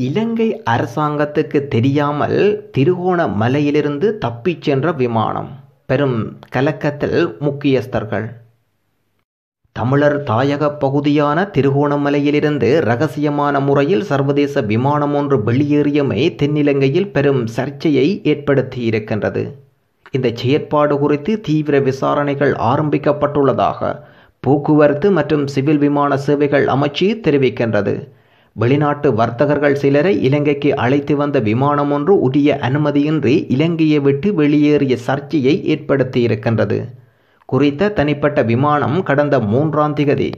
இலங்கை அரசாங்கத்துக்கு தெரியாமல் திருகோணமலையிலிருந்து தப்பிச் சென்ற விமானம். பெரும் கலக்கத்தில் முக்கியஸ்தர்கள். தமிழர் தாயக பகுதியான திருகோணமலையிலிருந்து ரகசியமான முறையில் சர்வதேச விமானம் ஒன்று வெளியேறியமை தென்னிலங்கையில் பெரும் சர்ச்சையை ஏற்படுத்தியிருக்கின்றது. இந்த செயற்பாடு குறித்து தீவிர விசாரணைகள் ஆரம்பிக்கப்பட்டுள்ளதாக போக்குவரத்து மற்றும் சிவில் விமான சேவைகள் அமைச்சு தெரிவிக்கின்றது. வெளிநாட்டு வர்த்தகர்கள் சிலரை இலங்கைக்கு அழைத்து வந்த விமானம் ஒன்று உரிய அனுமதியின்றி இலங்கையை விட்டு வெளியேறிய சர்ச்சையை ஏற்படுத்தியிருக்கின்றது. குறித்த தனிப்பட்ட விமானம் கடந்த மூன்றாம் திகதி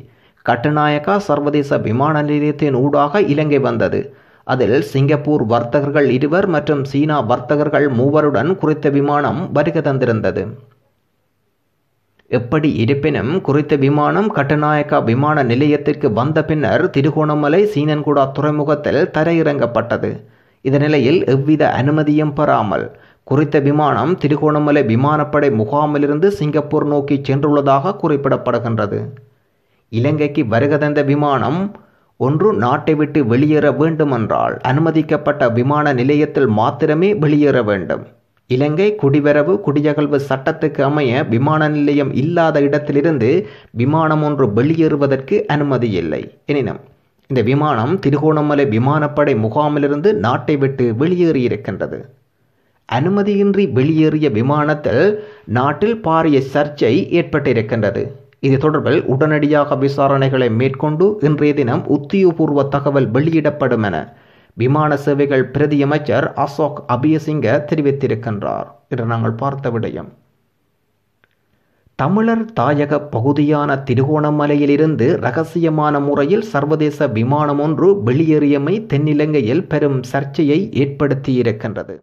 கட்டுநாயக்கா சர்வதேச விமான நிலையத்தின் ஊடாக இலங்கை வந்தது. அதில் சிங்கப்பூர் வர்த்தகர்கள் இருவர் மற்றும் சீனா வர்த்தகர்கள் மூவருடன் குறித்த விமானம் வருகை தந்திருந்தது. எப்படி இருப்பினும் குறித்த விமானம் கட்டுநாயக்கா விமான நிலையத்திற்கு வந்த பின்னர் திருகோணமலை சீனன்குடா துறைமுகத்தில் தரையிறங்கப்பட்டது. இந்த நிலையில் எவ்வித அனுமதியும் பெறாமல் குறித்த விமானம் திருகோணமலை விமானப்படை முகாமிலிருந்து சிங்கப்பூர் நோக்கி சென்றுள்ளதாக குறிப்பிடப்படுகின்றது. இலங்கைக்கு வருக தந்த விமானம் ஒன்று நாட்டை விட்டு வெளியேற வேண்டுமென்றால் அனுமதிக்கப்பட்ட விமான நிலையத்தில் மாத்திரமே வெளியேற வேண்டும். இலங்கை குடிவரவு குடியகழ்வு சட்டத்துக்கு அமைய விமான நிலையம் இல்லாத இடத்திலிருந்து விமானம் ஒன்று வெளியேறுவதற்கு அனுமதி இல்லை. எனினும் இந்த விமானம் திருகோணமலை விமானப்படை முகாமிலிருந்து நாட்டை விட்டு வெளியேறியிருக்கின்றது. அனுமதியின்றி வெளியேறிய விமானத்தில் நாட்டில் பாரிய சர்ச்சை ஏற்பட்டிருக்கின்றது. இது தொடர்பில் உடனடியாக விசாரணைகளை மேற்கொண்டு இன்றைய தினம் உத்தியோகபூர்வ தகவல் வெளியிடப்படும் என விமான சேவைகள் பிரதி அமைச்சர் அசோக் அபியசிங்க தெரிவித்திருக்கின்றார். என்று நாங்கள் பார்த்த விடயம். தமிழர் தாயக பகுதியான திருகோணமலையிலிருந்து ரகசியமான முறையில் சர்வதேச விமானம் ஒன்று வெளியேறியமை தென்னிலங்கையில் பெரும் சர்ச்சையை ஏற்படுத்தியிருக்கின்றது.